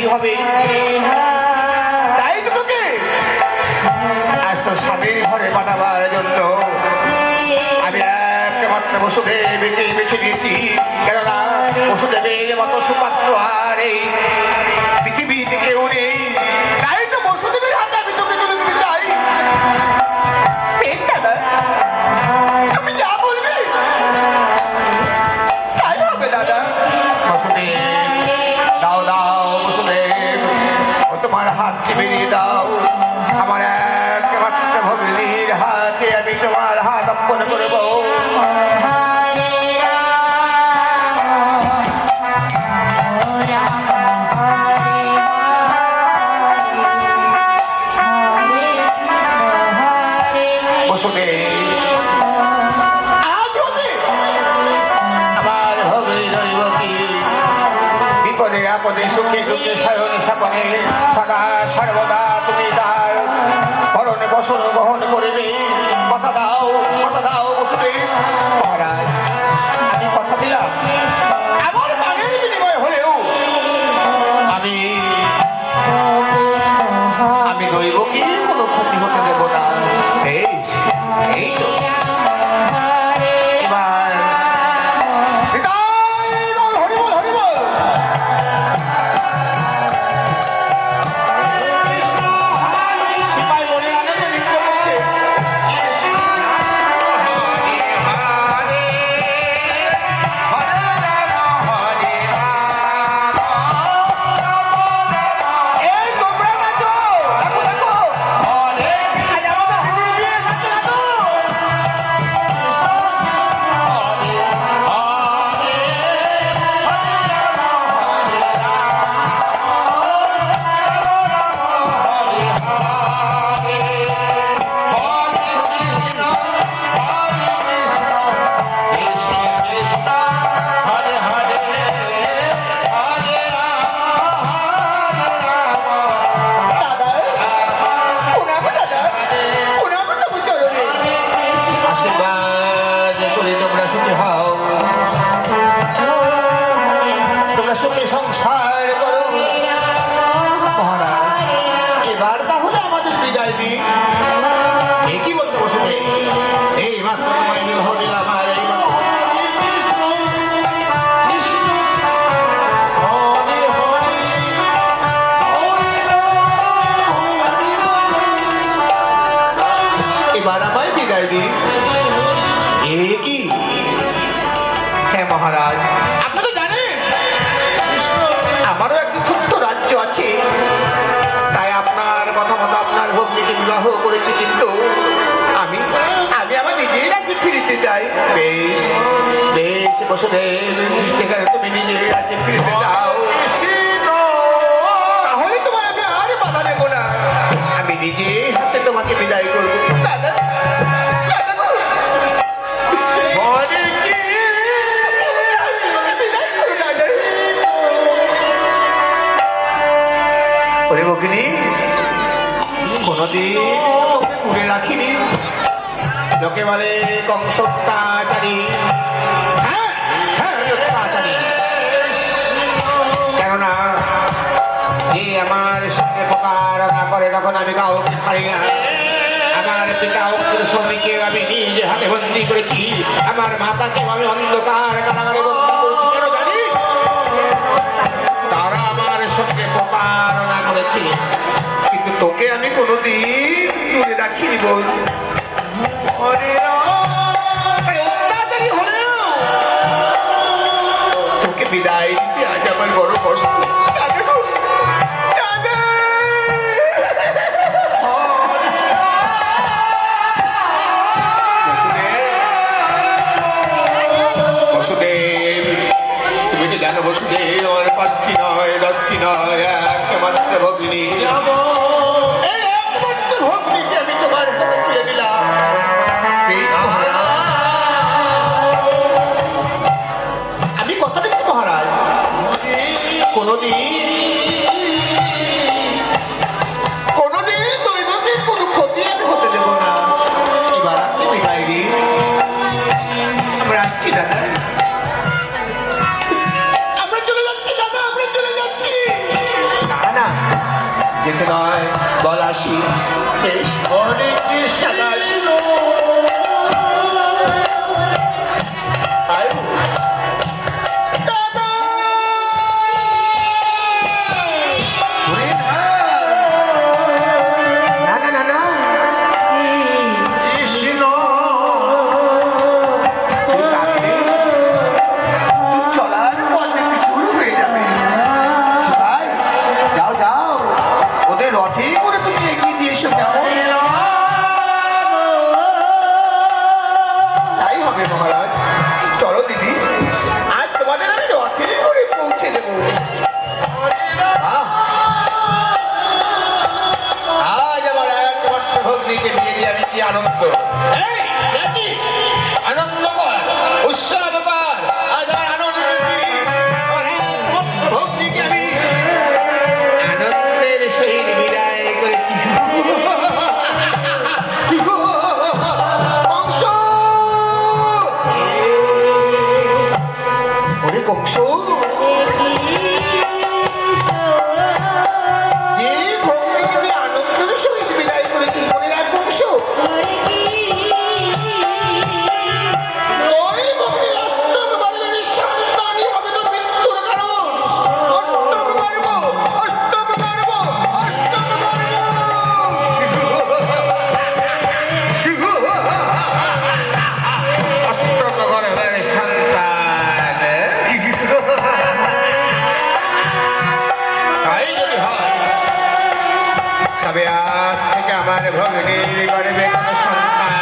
যেতেই হবে। তাই তো তোকে। আজ তোর স্বামীর ঘরে পাঠাবার জন্য আমি একমাত্র বসুদেবকে বেছে নিয়েছি। কেননা বসুদেবের মতো সুপাত্র আর এই করব বিপদে আপদে সুখে দুঃখে শয়ন স্বপনে সদা সর্বদা তুমি তার ভরণে বসন গ্রহণ করিবে কথা দাও কথা দাও বসবে কথা দিলাম। মহারাজ। আপনি তো জানেন। আমারও একটি ছোট্ট রাজ্য আছে। তাই আপনার কথা মতো আপনার ভগ্নিকে বিবাহ করেছি কিন্তু আমি আমি আমার নিজেই রাজ্যে ফিরিতে চাই। বেশ বেশ বসুদেব ওরে ভগিনী কোনদিন তোকে ঘুরে রাখিনি লোকে বলে কংস অত্যাচারী। হ্যাঁ হ্যাঁ আমার তখন আমি অন্ধকার কারাগারে করেছি। তারা আমার সঙ্গে কিন্তু তোকে আমি কোনোদিন দূরে রাখিনি বল। তোকে বিদায় দিতে আজ আমার বড় কষ্ট। নয় বল আসি আমার ভগ্নির করবে সন্তান